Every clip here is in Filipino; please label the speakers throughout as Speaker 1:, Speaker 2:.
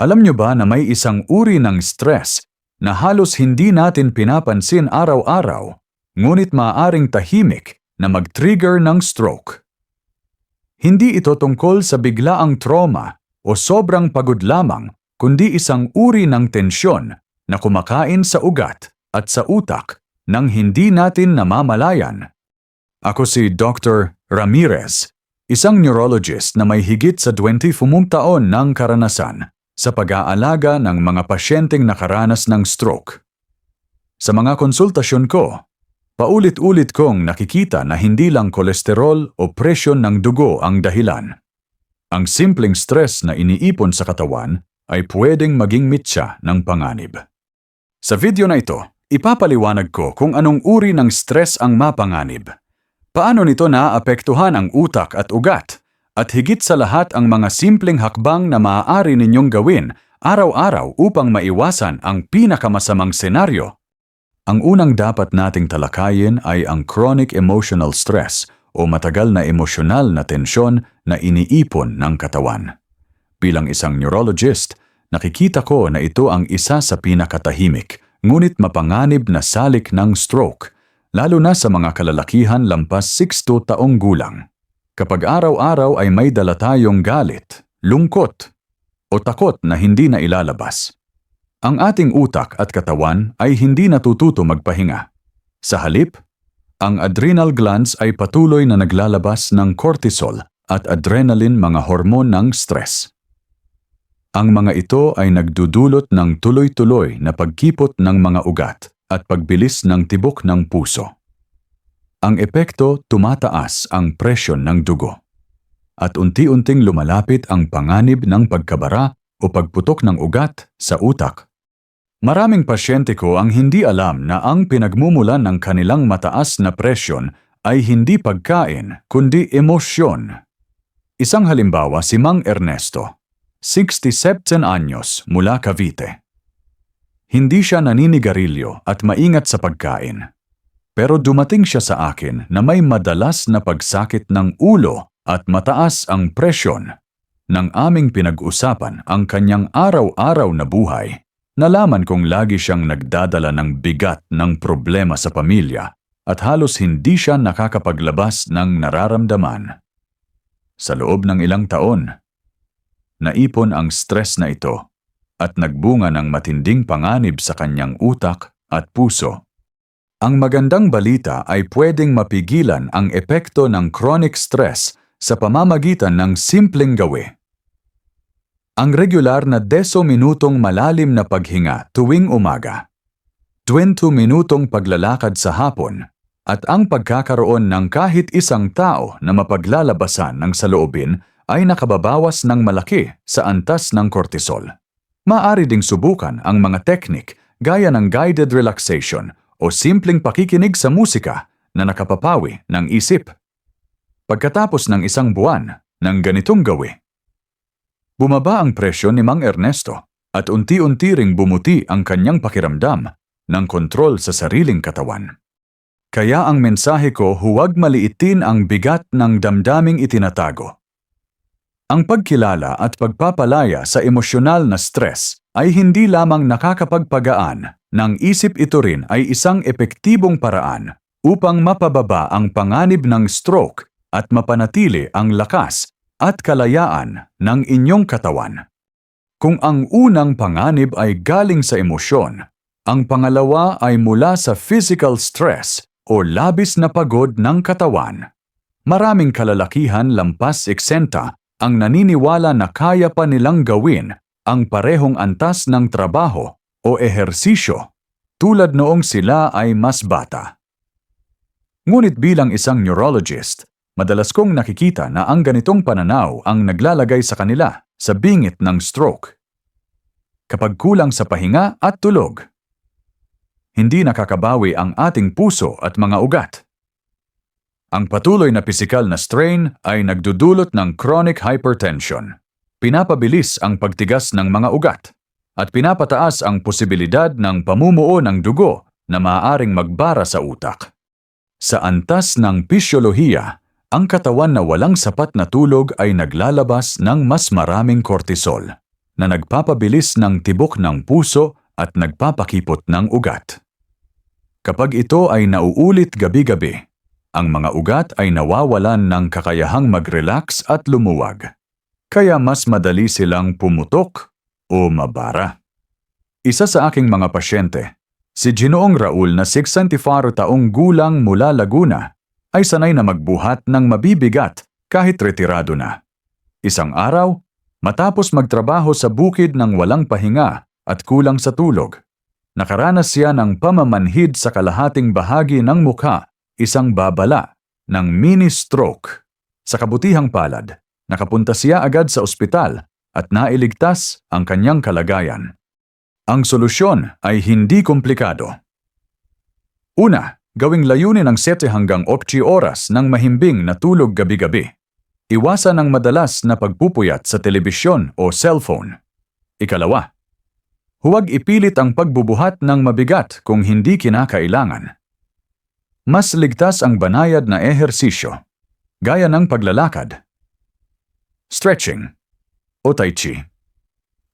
Speaker 1: Alam nyo ba na may isang uri ng stress na halos hindi natin pinapansin araw-araw, ngunit maaaring tahimik na mag-trigger ng stroke? Hindi ito tungkol sa biglaang trauma o sobrang pagod lamang, kundi isang uri ng tensyon na kumakain sa ugat at sa utak nang hindi natin namamalayan. Ako si Dr. Ramirez, isang neurologist na may higit sa 20 taon ng karanasan sa pag-aalaga ng mga pasyenteng nakaranas ng stroke. Sa mga konsultasyon ko, paulit-ulit kong nakikita na hindi lang kolesterol o presyon ng dugo ang dahilan. Ang simpleng stress na iniipon sa katawan ay pwedeng maging mitya ng panganib. Sa video na ito, ipapaliwanag ko kung anong uri ng stress ang mapanganib. Paano nito naapektuhan ang utak at ugat? At higit sa lahat ang mga simpleng hakbang na maaari ninyong gawin araw-araw upang maiwasan ang pinakamasamang senaryo. Ang unang dapat nating talakayin ay ang chronic emotional stress o matagal na emosyonal na tensyon na iniipon ng katawan. Bilang isang neurologist, nakikita ko na ito ang isa sa pinakatahimik, ngunit mapanganib na salik ng stroke, lalo na sa mga kalalakihan lampas 60 taong gulang. Kapag araw-araw ay may dala tayong galit, lungkot, o takot na hindi na ilalabas, ang ating utak at katawan ay hindi natututo magpahinga. Sa halip, ang adrenal glands ay patuloy na naglalabas ng cortisol at adrenaline mga hormon ng stress. Ang mga ito ay nagdudulot ng tuloy-tuloy na pagkipot ng mga ugat at pagbilis ng tibok ng puso. Ang epekto, tumataas ang presyon ng dugo. At unti-unting lumalapit ang panganib ng pagkabara o pagputok ng ugat sa utak. Maraming pasyente ko ang hindi alam na ang pinagmumulan ng kanilang mataas na presyon ay hindi pagkain kundi emosyon. Isang halimbawa si Mang Ernesto, 67 anyos mula Cavite. Hindi siya naninigarilyo at maingat sa pagkain. Pero dumating siya sa akin na may madalas na pagsakit ng ulo at mataas ang presyon. Nang aming pinag-usapan ang kanyang araw-araw na buhay, nalaman kong lagi siyang nagdadala ng bigat ng problema sa pamilya at halos hindi siya nakakapaglabas ng nararamdaman. Sa loob ng ilang taon, naipon ang stress na ito at nagbunga ng matinding panganib sa kanyang utak at puso. Ang magandang balita ay pwedeng mapigilan ang epekto ng chronic stress sa pamamagitan ng simpleng gawi. Ang regular na 10 minutong malalim na paghinga tuwing umaga, 20 minutong paglalakad sa hapon, at ang pagkakaroon ng kahit isang tao na mapaglalabasan ng saloobin ay nakababawas ng malaki sa antas ng cortisol. Maari ding subukan ang mga teknik gaya ng guided relaxation o simpleng pakikinig sa musika na nakapapawi ng isip. Pagkatapos ng isang buwan ng ganitong gawi, bumaba ang presyo ni Mang Ernesto at unti-unti ring bumuti ang kanyang pakiramdam ng kontrol sa sariling katawan. Kaya ang mensahe ko huwag maliitin ang bigat ng damdaming itinatago. Ang pagkilala at pagpapalaya sa emosyonal na stress ay hindi lamang nakakapagpagaan ng isip ito rin ay isang epektibong paraan upang mapababa ang panganib ng stroke at mapanatili ang lakas at kalayaan ng inyong katawan. Kung ang unang panganib ay galing sa emosyon, ang pangalawa ay mula sa physical stress o labis na pagod ng katawan. Maraming kalalakihan lampas eksenta ang naniniwala na kaya pa nilang gawin ang parehong antas ng trabaho o ehersisyo tulad noong sila ay mas bata. Ngunit bilang isang neurologist, madalas kong nakikita na ang ganitong pananaw ang naglalagay sa kanila sa bingit ng stroke. Kapag kulang sa pahinga at tulog, hindi nakakabawi ang ating puso at mga ugat. Ang patuloy na pisikal na strain ay nagdudulot ng chronic hypertension. Pinapabilis ang pagtigas ng mga ugat at pinapataas ang posibilidad ng pamumuo ng dugo na maaaring magbara sa utak. Sa antas ng pisyolohiya, ang katawan na walang sapat na tulog ay naglalabas ng mas maraming cortisol na nagpapabilis ng tibok ng puso at nagpapakipot ng ugat. Kapag ito ay nauulit gabi-gabi, ang mga ugat ay nawawalan ng kakayahang mag-relax at lumuwag. Kaya mas madali silang pumutok o mabara. Isa sa aking mga pasyente, si Ginoong Raul na 64 taong gulang mula Laguna, ay sanay na magbuhat ng mabibigat kahit retirado na. Isang araw, matapos magtrabaho sa bukid ng walang pahinga at kulang sa tulog, nakaranas siya ng pamamanhid sa kalahating bahagi ng mukha, isang babala, ng mini stroke. Sa kabutihang palad, nakapunta siya agad sa ospital at nailigtas ang kanyang kalagayan. Ang solusyon ay hindi komplikado. Una, gawing layunin ang 7 hanggang 8 oras ng mahimbing na tulog gabi-gabi. Iwasan ang madalas na pagpupuyat sa telebisyon o cellphone. Ikalawa, huwag ipilit ang pagbubuhat ng mabigat kung hindi kinakailangan. Mas ligtas ang banayad na ehersisyo, gaya ng paglalakad, stretching, o tai chi.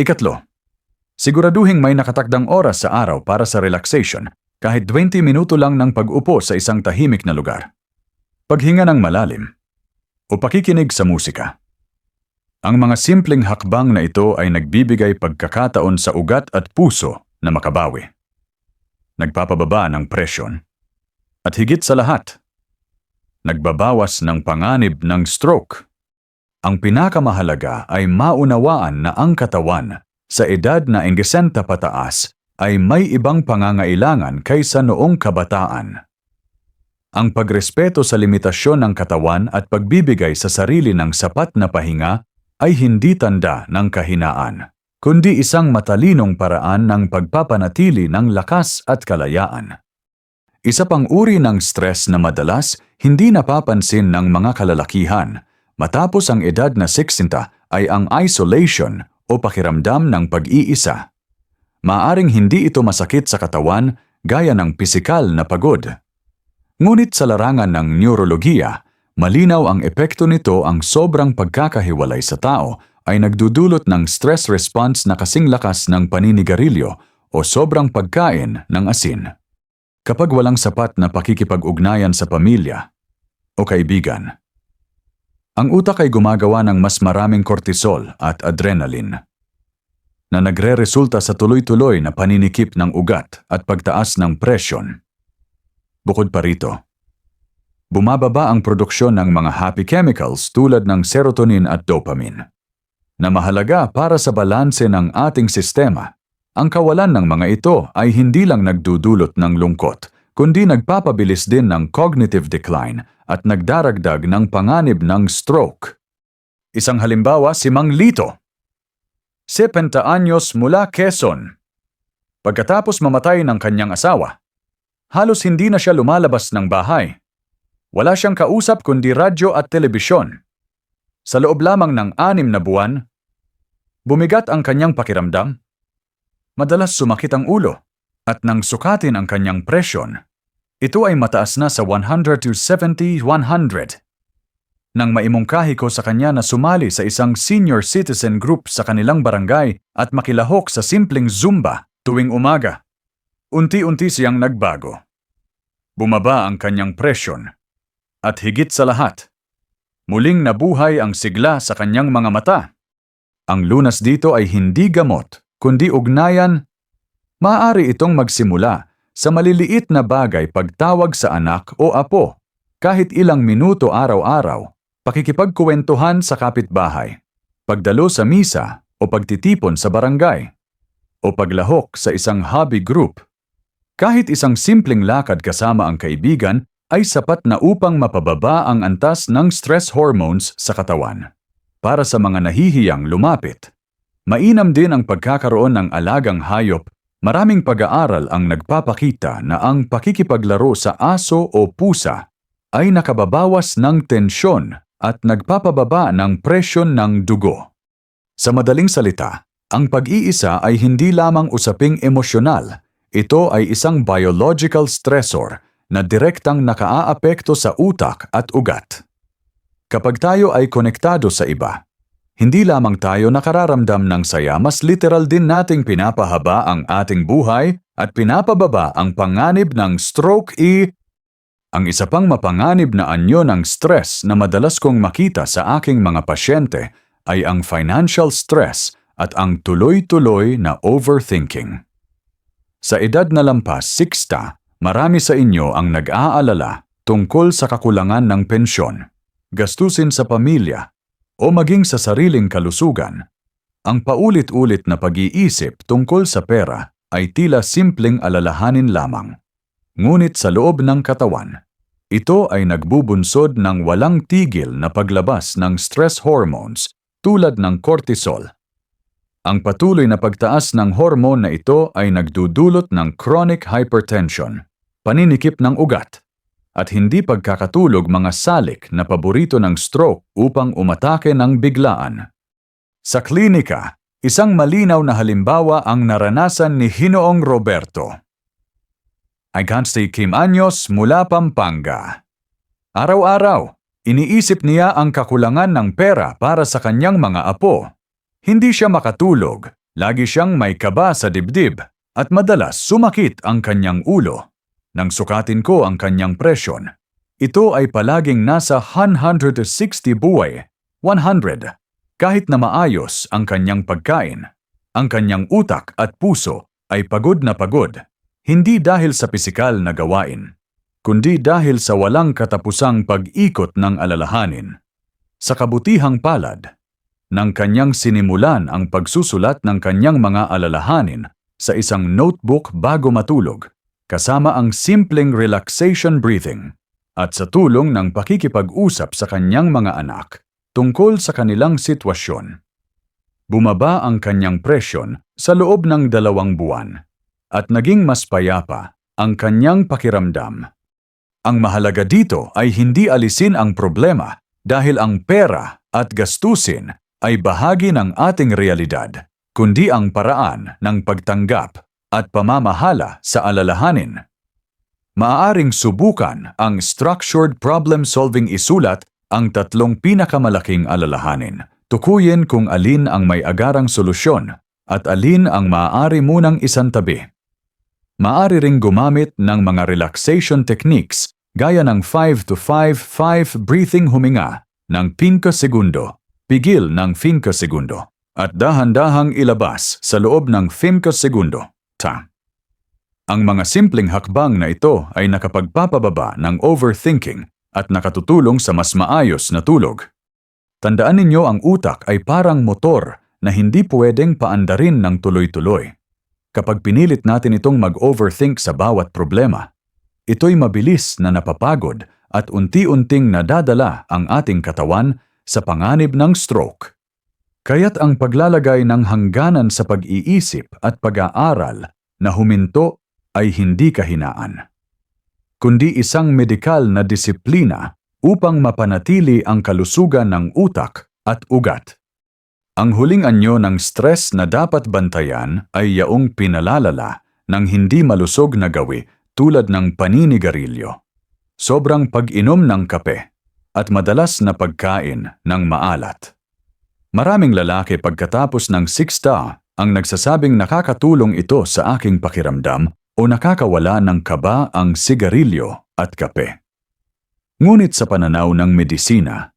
Speaker 1: Ikatlo, siguraduhing may nakatakdang oras sa araw para sa relaxation kahit 20 minuto lang ng pag-upo sa isang tahimik na lugar. Paghinga ng malalim o pakikinig sa musika. Ang mga simpleng hakbang na ito ay nagbibigay pagkakataon sa ugat at puso na makabawi. Nagpapababa ng presyon. At higit sa lahat, nagbabawas ng panganib ng stroke. Ang pinakamahalaga ay maunawaan na ang katawan sa edad na enggesenta pataas ay may ibang pangangailangan kaysa noong kabataan. Ang pagrespeto sa limitasyon ng katawan at pagbibigay sa sarili ng sapat na pahinga ay hindi tanda ng kahinaan, kundi isang matalinong paraan ng pagpapanatili ng lakas at kalayaan. Isa pang uri ng stress na madalas hindi napapansin ng mga kalalakihan matapos ang edad na 60 ay ang isolation o pakiramdam ng pag-iisa. Maaring hindi ito masakit sa katawan gaya ng pisikal na pagod. Ngunit sa larangan ng neurologiya, malinaw ang epekto nito ang sobrang pagkakahiwalay sa tao ay nagdudulot ng stress response na kasing lakas ng paninigarilyo o sobrang pagkain ng asin. Kapag walang sapat na pakikipag-ugnayan sa pamilya o kaibigan, ang utak ay gumagawa ng mas maraming cortisol at adrenaline na nagre-resulta sa tuloy-tuloy na paninikip ng ugat at pagtaas ng presyon. Bukod pa rito, bumababa ang produksyon ng mga happy chemicals tulad ng serotonin at dopamine, na mahalaga para sa balanse ng ating sistema. Ang kawalan ng mga ito ay hindi lang nagdudulot ng lungkot, kundi nagpapabilis din ng cognitive decline at nagdaragdag ng panganib ng stroke. Isang halimbawa si Mang Lito, 70 anyos mula Quezon. Pagkatapos mamatay ng kanyang asawa, halos hindi na siya lumalabas ng bahay. Wala siyang kausap kundi radyo at telebisyon. Sa loob lamang ng anim na buwan, bumigat ang kanyang pakiramdam. Madalas sumakit ang ulo at nang sukatin ang kanyang presyon, ito ay mataas na sa 100 to 70-100 nang maimungkahi ko sa kanya na sumali sa isang senior citizen group sa kanilang barangay at makilahok sa simpleng Zumba tuwing umaga. Unti-unti siyang nagbago. Bumaba ang kanyang presyon. At higit sa lahat, muling nabuhay ang sigla sa kanyang mga mata. Ang lunas dito ay hindi gamot, kundi ugnayan. Maaari itong magsimula sa maliliit na bagay pagtawag sa anak o apo, kahit ilang minuto araw-araw pakikipagkuwentuhan sa kapitbahay, pagdalo sa misa o pagtitipon sa barangay, o paglahok sa isang hobby group. Kahit isang simpleng lakad kasama ang kaibigan ay sapat na upang mapababa ang antas ng stress hormones sa katawan. Para sa mga nahihiyang lumapit, mainam din ang pagkakaroon ng alagang hayop Maraming pag-aaral ang nagpapakita na ang pakikipaglaro sa aso o pusa ay nakababawas ng tensyon at nagpapababa ng presyon ng dugo. Sa madaling salita, ang pag-iisa ay hindi lamang usaping emosyonal, ito ay isang biological stressor na direktang nakaaapekto sa utak at ugat. Kapag tayo ay konektado sa iba, hindi lamang tayo nakararamdam ng saya, mas literal din nating pinapahaba ang ating buhay at pinapababa ang panganib ng stroke E. Ang isa pang mapanganib na anyo ng stress na madalas kong makita sa aking mga pasyente ay ang financial stress at ang tuloy-tuloy na overthinking. Sa edad na lampas 60, marami sa inyo ang nag-aalala tungkol sa kakulangan ng pensyon, gastusin sa pamilya, o maging sa sariling kalusugan. Ang paulit-ulit na pag-iisip tungkol sa pera ay tila simpleng alalahanin lamang. Ngunit sa loob ng katawan, ito ay nagbubunsod ng walang tigil na paglabas ng stress hormones tulad ng cortisol. Ang patuloy na pagtaas ng hormone na ito ay nagdudulot ng chronic hypertension, paninikip ng ugat, at hindi pagkakatulog mga salik na paborito ng stroke upang umatake ng biglaan. Sa klinika, isang malinaw na halimbawa ang naranasan ni Hinoong Roberto. Stay Kim Anyos mula Pampanga. Araw-araw, iniisip niya ang kakulangan ng pera para sa kanyang mga apo. Hindi siya makatulog, lagi siyang may kaba sa dibdib, at madalas sumakit ang kanyang ulo. Nang sukatin ko ang kanyang presyon, ito ay palaging nasa 160 buhay, 100, kahit na maayos ang kanyang pagkain. Ang kanyang utak at puso ay pagod na pagod, hindi dahil sa pisikal na gawain, kundi dahil sa walang katapusang pag-ikot ng alalahanin. Sa kabutihang palad, nang kanyang sinimulan ang pagsusulat ng kanyang mga alalahanin sa isang notebook bago matulog, kasama ang simpleng relaxation breathing at sa tulong ng pakikipag-usap sa kanyang mga anak tungkol sa kanilang sitwasyon. Bumaba ang kanyang presyon sa loob ng dalawang buwan at naging mas payapa ang kanyang pakiramdam. Ang mahalaga dito ay hindi alisin ang problema dahil ang pera at gastusin ay bahagi ng ating realidad, kundi ang paraan ng pagtanggap at pamamahala sa alalahanin. Maaaring subukan ang structured problem-solving isulat ang tatlong pinakamalaking alalahanin. Tukuyin kung alin ang may agarang solusyon at alin ang maaari munang isantabi. Maaari ring gumamit ng mga relaxation techniques gaya ng 5 to 5-5 breathing huminga ng 5 segundo, pigil ng 5 segundo, at dahan-dahang ilabas sa loob ng 5 segundo ta. Ang mga simpleng hakbang na ito ay nakapagpapababa ng overthinking at nakatutulong sa mas maayos na tulog. Tandaan ninyo ang utak ay parang motor na hindi pwedeng paandarin ng tuloy-tuloy. Kapag pinilit natin itong mag-overthink sa bawat problema, ito'y mabilis na napapagod at unti-unting nadadala ang ating katawan sa panganib ng stroke. Kaya't ang paglalagay ng hangganan sa pag-iisip at pag-aaral na huminto ay hindi kahinaan, kundi isang medikal na disiplina upang mapanatili ang kalusugan ng utak at ugat. Ang huling anyo ng stress na dapat bantayan ay yaong pinalalala ng hindi malusog na gawi tulad ng paninigarilyo, sobrang pag-inom ng kape, at madalas na pagkain ng maalat. Maraming lalaki pagkatapos ng siksta ang nagsasabing nakakatulong ito sa aking pakiramdam o nakakawala ng kaba ang sigarilyo at kape. Ngunit sa pananaw ng medisina,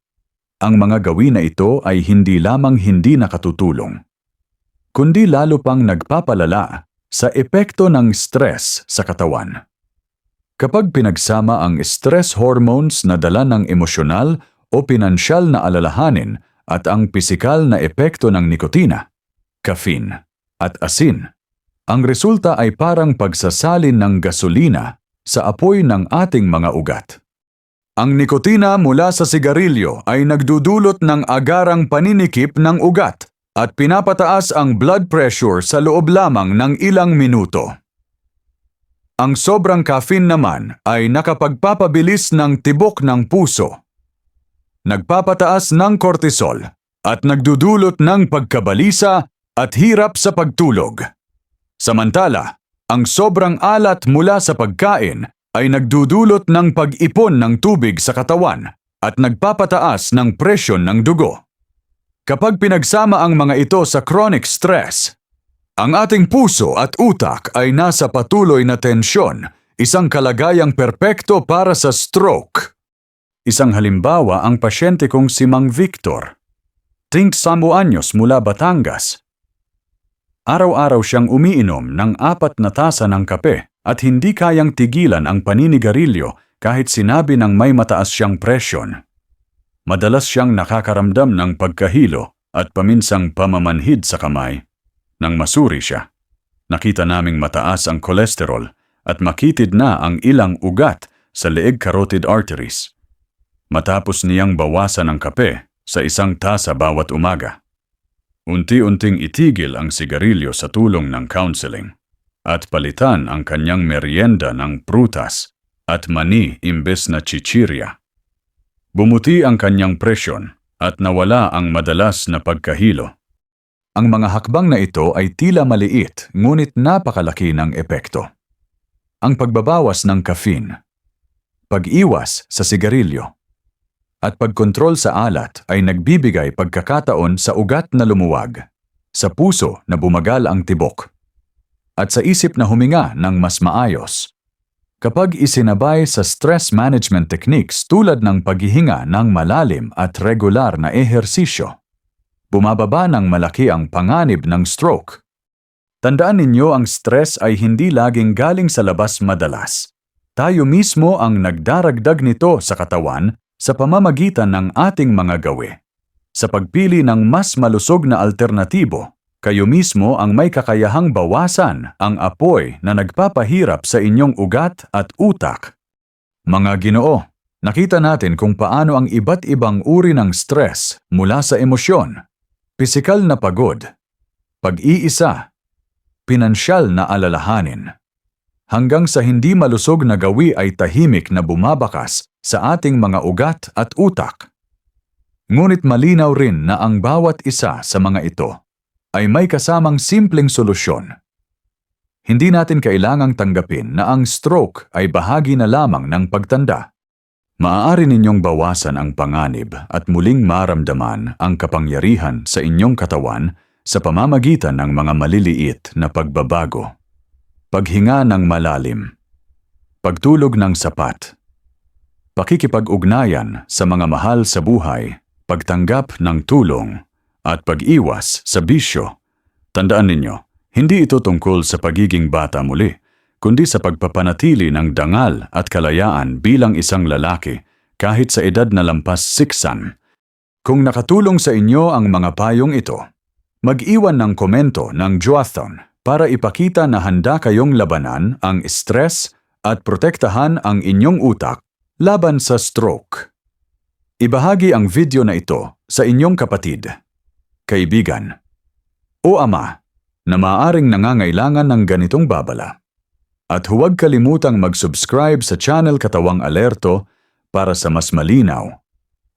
Speaker 1: ang mga gawin na ito ay hindi lamang hindi nakatutulong, kundi lalo pang nagpapalala sa epekto ng stress sa katawan. Kapag pinagsama ang stress hormones na dala ng emosyonal o pinansyal na alalahanin at ang pisikal na epekto ng nikotina, caffeine, at asin. Ang resulta ay parang pagsasalin ng gasolina sa apoy ng ating mga ugat. Ang nikotina mula sa sigarilyo ay nagdudulot ng agarang paninikip ng ugat at pinapataas ang blood pressure sa loob lamang ng ilang minuto. Ang sobrang caffeine naman ay nakapagpapabilis ng tibok ng puso nagpapataas ng kortisol at nagdudulot ng pagkabalisa at hirap sa pagtulog. Samantala, ang sobrang alat mula sa pagkain ay nagdudulot ng pag-ipon ng tubig sa katawan at nagpapataas ng presyon ng dugo. Kapag pinagsama ang mga ito sa chronic stress, ang ating puso at utak ay nasa patuloy na tensyon, isang kalagayang perpekto para sa stroke. Isang halimbawa ang pasyente kong si Mang Victor. 30 anyos mula Batangas. Araw-araw siyang umiinom ng apat na tasa ng kape at hindi kayang tigilan ang paninigarilyo kahit sinabi ng may mataas siyang presyon. Madalas siyang nakakaramdam ng pagkahilo at paminsang pamamanhid sa kamay. Nang masuri siya, nakita naming mataas ang kolesterol at makitid na ang ilang ugat sa leeg carotid arteries. Matapos niyang bawasan ang kape sa isang tasa bawat umaga. Unti-unting itigil ang sigarilyo sa tulong ng counseling at palitan ang kanyang merienda ng prutas at mani imbes na chichirya. Bumuti ang kanyang presyon at nawala ang madalas na pagkahilo. Ang mga hakbang na ito ay tila maliit ngunit napakalaki ng epekto. Ang pagbabawas ng caffeine, pag-iwas sa sigarilyo, at pagkontrol sa alat ay nagbibigay pagkakataon sa ugat na lumuwag, sa puso na bumagal ang tibok, at sa isip na huminga ng mas maayos. Kapag isinabay sa stress management techniques tulad ng paghihinga ng malalim at regular na ehersisyo, bumababa ng malaki ang panganib ng stroke. Tandaan ninyo ang stress ay hindi laging galing sa labas madalas. Tayo mismo ang nagdaragdag nito sa katawan sa pamamagitan ng ating mga gawi. Sa pagpili ng mas malusog na alternatibo, kayo mismo ang may kakayahang bawasan ang apoy na nagpapahirap sa inyong ugat at utak. Mga ginoo, nakita natin kung paano ang iba't ibang uri ng stress mula sa emosyon, pisikal na pagod, pag-iisa, pinansyal na alalahanin, hanggang sa hindi malusog na gawi ay tahimik na bumabakas sa ating mga ugat at utak. Ngunit malinaw rin na ang bawat isa sa mga ito ay may kasamang simpleng solusyon. Hindi natin kailangang tanggapin na ang stroke ay bahagi na lamang ng pagtanda. Maaari ninyong bawasan ang panganib at muling maramdaman ang kapangyarihan sa inyong katawan sa pamamagitan ng mga maliliit na pagbabago. Paghinga ng malalim. Pagtulog ng sapat. Pakikipag-ugnayan sa mga mahal sa buhay, pagtanggap ng tulong, at pag-iwas sa bisyo. Tandaan ninyo, hindi ito tungkol sa pagiging bata muli, kundi sa pagpapanatili ng dangal at kalayaan bilang isang lalaki kahit sa edad na lampas siksan. Kung nakatulong sa inyo ang mga payong ito, mag-iwan ng komento ng Joathon para ipakita na handa kayong labanan ang stress at protektahan ang inyong utak laban sa stroke. Ibahagi ang video na ito sa inyong kapatid kaibigan, o ama na maaring nangangailangan ng ganitong babala. At huwag kalimutang mag-subscribe sa channel Katawang Alerto para sa mas malinaw,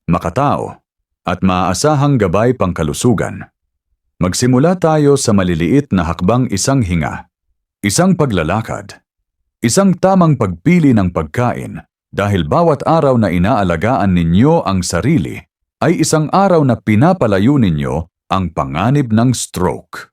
Speaker 1: makatao, at maaasahang gabay pangkalusugan. Magsimula tayo sa maliliit na hakbang isang hinga, isang paglalakad, isang tamang pagpili ng pagkain dahil bawat araw na inaalagaan ninyo ang sarili ay isang araw na pinapalayo ninyo ang panganib ng stroke.